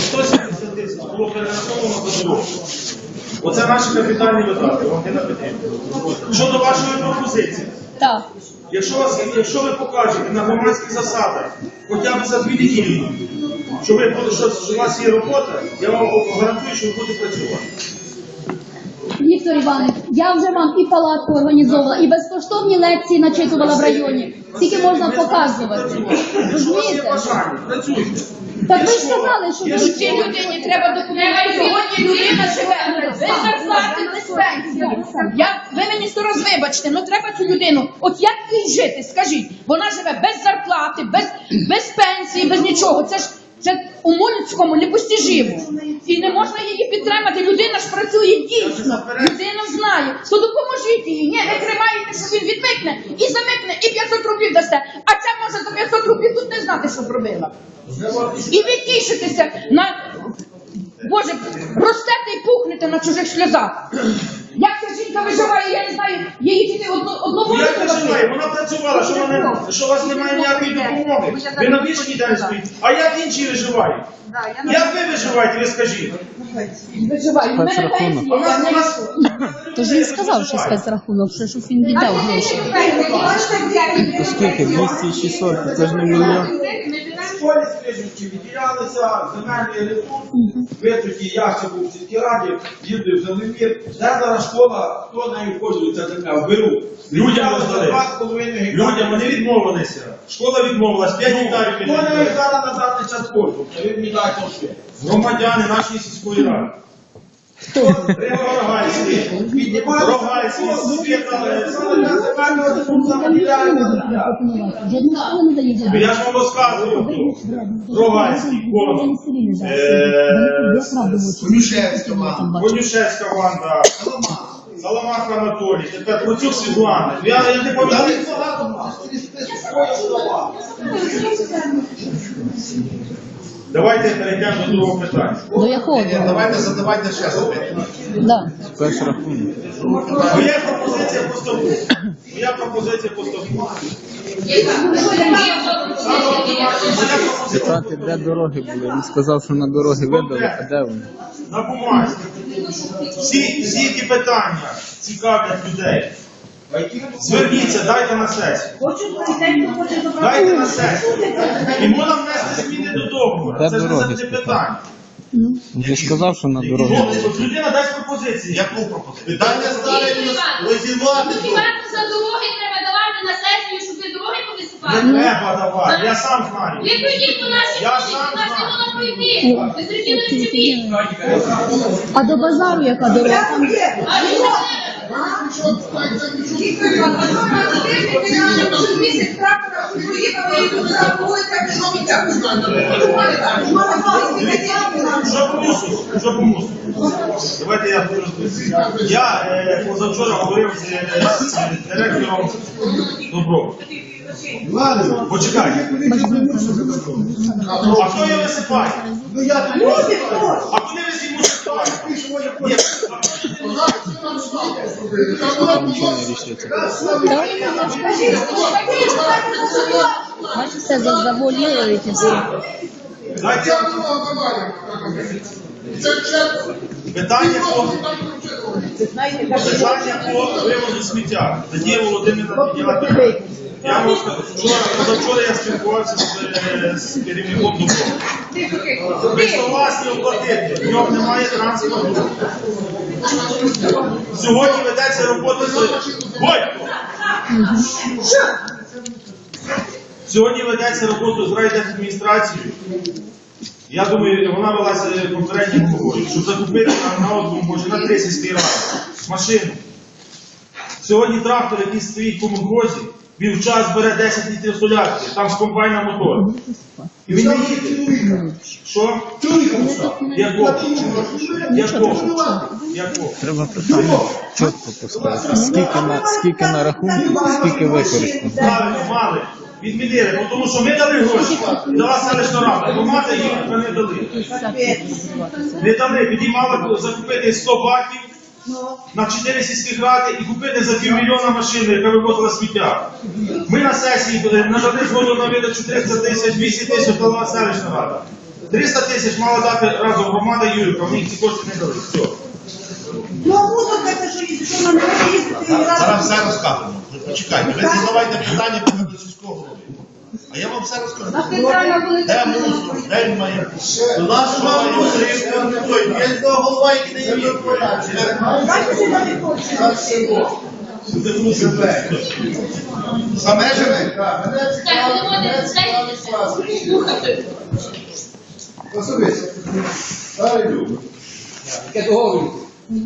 170 тисяч було перераховано за дорогу. Оце наші капітальні витрати, Валентина Петрівна. Щодо вашої пропозиції, Так. якщо, вас, якщо ви покажете на громадських засадах, хоча б за дві неділі, що, ви, що, що у вас є робота, я вам гарантую, що ви будете працювати. Віктор Іванович, я вже вам і палатку організовувала, і безкоштовні лекції начитувала в районі. Скільки можна показувати? Якщо у вас є Розумієте? бажання, працюйте. Так ви ж сказали, що ви Цій людині треба допомогти. Сьогодні людина живе без зарплати, без пенсії. Я, ви мені сто вибачте, ну треба цю людину. От як їй жити, скажіть? Вона живе без зарплати, без, без пенсії, без нічого. Це ж це у Мольницькому непостижимо. І не можна її підтримати. Людина ж працює дійсно. Людина знає. То допоможіть їй. Ні, не тримаєте, що він відмикне і замикне, і 500 рублів дасте. А ця може за 500 рублів тут не знати, що зробила. І ви тішитеся на Боже, ростете і пухнете на чужих сльозах. Як ця жінка виживає, я не знаю, її діти одно, одному як виживає? Вона працювала, що, вона, що у вас немає ніякої допомоги. Ви на вічній день стоїть. А як інші виживають? Як ви виживаєте, ви скажіть? виживає. У мене пенсія, я не Тож він сказав, що спецрахунок, що щоб він віддав гроші. Скільки? 200 600, це ж не мільйон. В відділялися земельний ресурс, витруті я ще був в сільській раді, їздив за Лемір. Де зараз школа, хто нею пользується земля? Беру. Людям роздали. Людям вони відмовилися. Школа відмовилась, 5 гектарів Хто нею підняли. зараз на даний час пользується? Ви мені дайте освіт. Громадяни нашої сільської ради. Рогальський, Рогальський, Світа, Земельного Я ж вам розказую. Рогальський, Конон, Конюшевська мама. Конюшевська Саламах Анатолій, тепер Процюк Світлана. Я, я не пам'ятаю. Давайте перейдемо до другого питання. До якого? Давайте задавайте ще запитання. Да. Спецрахунок. Моя пропозиція поступу. Моя пропозиція поступу. Питати, де дороги були. Він сказав, що на дороги видали, а де вони? На бумазі. Всі, всі ті питання цікавлять людей. Зверніться, дайте на сесію. Дайте на сесію. І можна внести зміни до договору. Це ж не за питання. Він же сказав, що на Ну, от людина дасть пропозицію. Яку пропозицію? Питання ставить розірвати. Документи за дороги треба давати на сесію, щоб ви дороги Не треба давати, я сам знаю. Ви прийдіть по нашій Я сам у нас не знаю. Ви прийдіть собі. А до базару яка дорога? А мусору? Що? Давайте я розповім. Я е, позавчора говорив з, е, директором Добро. Почекайте. А хто його висипає? Ну я тут А куди ви всі мусите? Ні, бачите, за- завуалірують і все. Дайте я питання по питання по виводу сміття. Надія Володимирівна Діяна. Я вчора, позавчора я спілкувався з, е, керівником Дубова. Ви согласні оплатити, в нього немає транспорту. Сьогодні ведеться робота з! Сьогодні ведеться робота з райдержадміністрацією. Я думаю, вона велася попереднім говорю, щоб закупити на, на одну, може на три сільські ради машину. Сьогодні трактор, який стоїть по Мугрозі, він в час бере 10 літрів солярки, там з комбайна мотор. І він не їде. Що? Якого? Якого? Якого? Треба питання чітко поставити. Скільки на, скільки на рахунку, скільки використано. Правильно, мали. Відмінили, бо тому що ми дали гроші, дала селищна рада, бо мати їм не дали. Не дали, тоді мала закупити 100 баків на 4 сільських ради і купити за півмільйона машину, яка вивозила сміття. Ми на сесії були, надали згоду на видачу 300 тисяч, 200 тисяч дала селищна рада. 300 тисяч мала дати разом громада Юрівка, вони ці кошти не дали. Все. Ну, а буду таке, що нам не їздити і Зараз раз. зараз все розкажемо. Почекайте, ви задавайте питання по до сільського. А я вам все розкажу. Де мусор, де він має? До нас має бути є до голова, який не є навіть хоче. За межами? Так, ви можете дайте Слухайте. Особисто. Старий люд.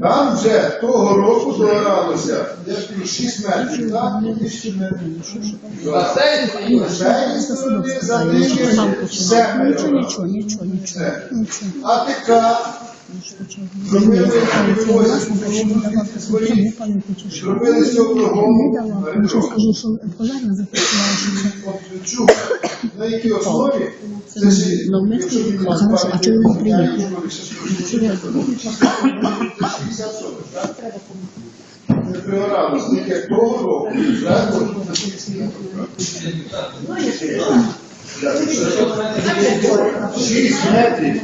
Там вже того року догоралося, я ж кажу, 6 метрів, так? Ну, 1000 метрів. Басейн сторони за тиждень все. Нічого, нічого, нічого, нічого. Нічого. АТК зробили свої, зробили з цього програму. скажу, що пожарна зафіксувала, що на якій основі це ж, якщо він нас Хорошо, а чого він приїхав? Не пригоралось, так як того року, так, Шість метрів.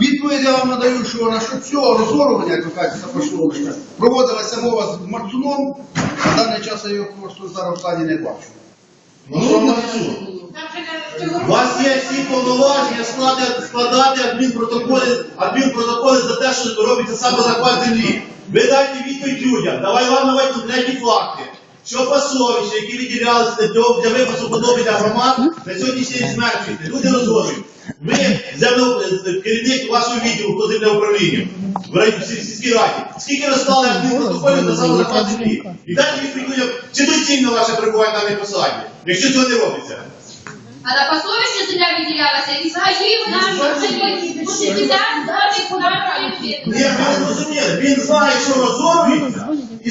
Відповідь я вам надаю, що на що цього розорування, як ви кажете, запрошувалися, проводилася мова з Марцуном, на даний час я його просто зараз в стані не бачу. Ну, Марцун? У вас є всі повноваження складати, складати адмінпротоколи, адмінпротоколи за те, що робиться саме захват землі. Ви дайте відповідь людям, давай вам навіть конкретні факти. Що пасовища, які виділялися для, випасу подоби для громад, на сьогоднішній день зменшуються. Люди розгорюють. Ви, земле, керівник вашого відділу по землеуправлінню в сільській раді, скільки ви склали адмінпротоколів на саме захват землі? І дайте відповідь людям, чи доцільно ваше перебування на посаді, якщо цього не робиться. А на пасовище земля виділялася, і скажіть нам, нашої Ні, людини. не зрозуміли. Він знає, що розорюється, і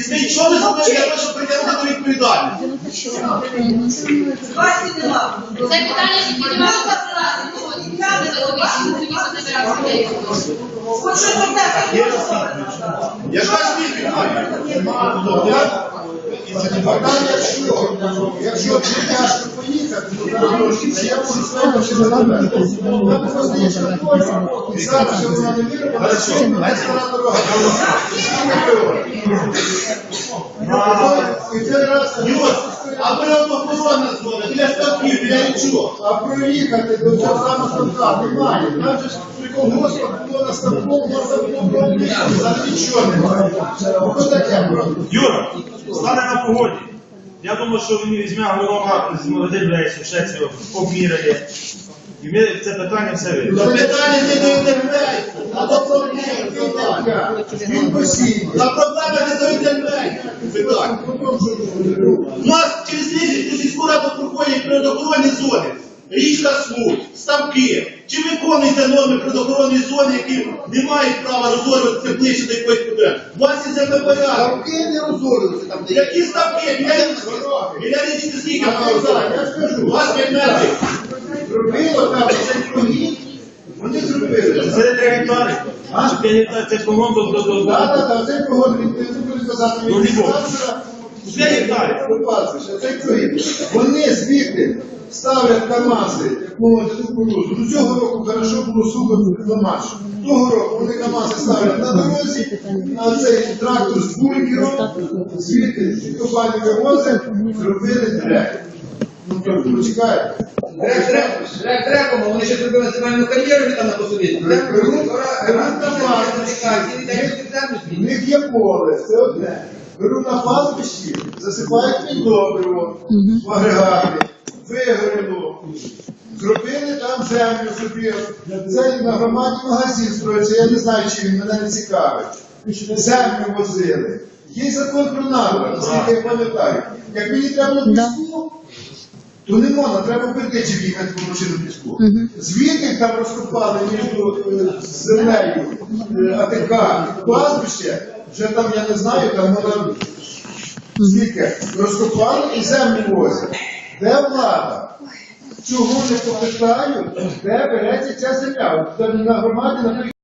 ви зробили для того, щоб притягнути до відповідальності. Це питання, що піднімалося Яка ж відповідь? А там якщо, вже тяжко поїхати, то я можу сказати, що це там просто є шляхом. І зараз, що вона не виробила, це стара дорога. І це раз, а природоохоронна зона, біля ставків, біля нічого. а проїхати до цього самого ставка немає. Там же ж при колгоспах було на ставку, можна було проїхати, там нічого немає. Ось таке просто. Юра, стане на погоді. Я думаю, що він візьме голова з молодим цього обміряє. І ми це питання все вирішимо. питання не до інтернету, а до проблеми. Він постійно. За проблеми не до інтернету. Питання. У нас через Ліжницьку сільську раду проходять природоохоронні зони. Річка Смут, ставки. Чи виконуєте норми природоохоронної зони, які не мають права розорюватися ближче до якоїсь вас є землепорядок. Ставки не розорюються там, де Які ставки? Біля річки? Біля річки скільки? Я скажу. У вас 5 метрів. Зробило там цей прогін, вони зробили. Це не 3 гектари. А? Чи 5 гектарів, це помон до, до, до, Так, так, так, цей прогон, він не буде казати Ну, а цей прогін. Вони звідти ставлять КАМАЗи, якого кукурузу. До цього року хорошо було супер домаш. Того року вони КАМАЗи ставлять на дорозі, а цей трактор з бункером, звідти копані вивозить, зробили трек. Ну, тобто, почекайте. Треком, вони ще зробили земельну кар'єру там на на У них є поле, це одне. Беру на пастбищі, засипають під добриво, в агрегати, вигоріло. Зробили там землю собі. Це на громаді магазин строїться, я не знаю, чи він мене не цікавить. Землю возили. Є закон про надра, наскільки я пам'ятаю. Як мені треба було піску, то не можна, треба в Бердичів їхати по машину піску. Звідти там розкопали між е, землею е, АТК пастбище, вже там я не знаю, там вона скільки розкопали і землю возять. Де влада? чого не попитають, де береться ця земля. На громаді, наприклад,